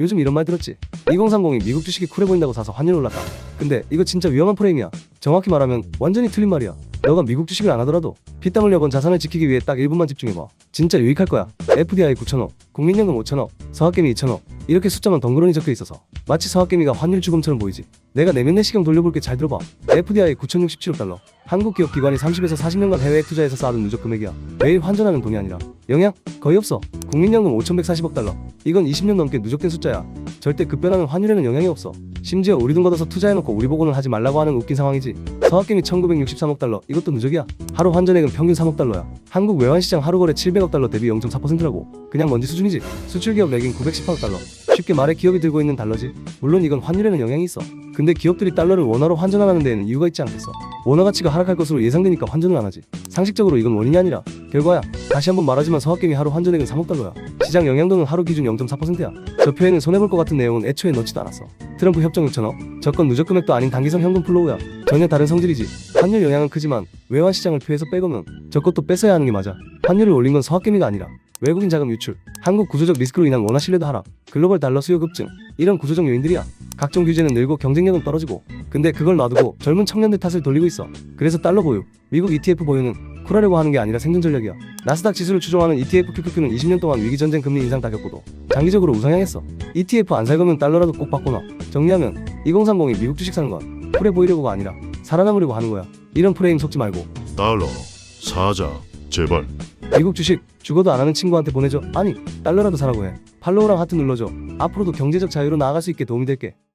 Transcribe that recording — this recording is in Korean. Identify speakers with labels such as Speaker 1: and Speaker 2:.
Speaker 1: 요즘 이런 말 들었지? 2030이 미국 주식이 쿨해 보인다고 사서 환율 올랐다. 근데 이거 진짜 위험한 프레임이야. 정확히 말하면 완전히 틀린 말이야. 너가 미국 주식을 안 하더라도 피땀 흘려 번 자산을 지키기 위해 딱 1분만 집중해봐. 진짜 유익할 거야. FDI 9천억, 국민연금 5천억, 서학개미 2천억 이렇게 숫자만 덩그러니 적혀 있어서 마치 서학개미가 환율 주금처럼 보이지. 내가 내면 내시경 돌려볼게 잘 들어봐. FDI 9,067억 달러. 한국 기업 기관이 30에서 40년간 해외 투자해서 쌓아둔 누적 금액이야. 매일 환전하는 돈이 아니라 영향 거의 없어. 국민연금 5,140억 달러. 이건 20년 넘게 누적된 숫자야. 절대 급변하는 환율에는 영향이 없어. 심지어 우리 돈 걷어서 투자해놓고 우리 보고는 하지 말라고 하는 웃긴 상황이지. 서학개미 1963억 달러. 이것도 누적이야. 하루 환전액은 평균 3억 달러야. 한국 외환시장 하루 거래 700억 달러 대비 0.4%라고. 그냥 먼지 수준이지. 수출기업 렉인 918억 달러. 쉽게 말해 기업이 들고 있는 달러지. 물론 이건 환율에는 영향이 있어. 근데 기업들이 달러를 원화로 환전하는 데에는 이유가 있지 않겠어. 원화 가치가 하락할 것으로 예상되니까 환전을 안 하지. 상식적으로 이건 원인이 아니라 결과야. 다시 한번 말하지만 서학개미 하루 환전액은 3억 달러야. 시장 영향도는 하루 기준 0.4%야. 저 표에는 손해볼 것 같은 내용은 애초에 넣지도 않았어. 트럼프 협정 6천억, 저건 누적 금액도 아닌 단기성 현금 플로우야. 전혀 다른 성질이지. 환율 영향은 크지만 외환 시장을 표에서 빼고는 저것도 뺏어야 하는 게 맞아. 환율을 올린 건 서학개미가 아니라 외국인 자금 유출, 한국 구조적 리스크로 인한 원화 신뢰도 하락, 글로벌 달러 수요 급증 이런 구조적 요인들이야. 각종 규제는 늘고 경쟁력은 떨어지고 근데 그걸 놔두고 젊은 청년들 탓을 돌리고 있어. 그래서 달러 보유, 미국 ETF 보유는 쿨하려고 하는 게 아니라 생존 전략이야. 나스닥 지수를 추종하는 ETF QQQ는 20년 동안 위기 전쟁 금리 인상 다 겪고도 장기적으로 우상향했어. ETF 안 살 거면 달러라도 꼭 바꿔놔. 정리하면 2030이 미국 주식 사는 건 쿨해 보이려고가 아니라 살아남으려고 하는 거야. 이런 프레임 속지 말고
Speaker 2: 달러 사자 제발
Speaker 1: 미국 주식 죽어도 안 하는 친구한테 보내줘. 아니 달러라도 사라고 해. 팔로우랑 하트 눌러줘. 앞으로도 경제적 자유로 나아갈 수 있게 도움이 될게.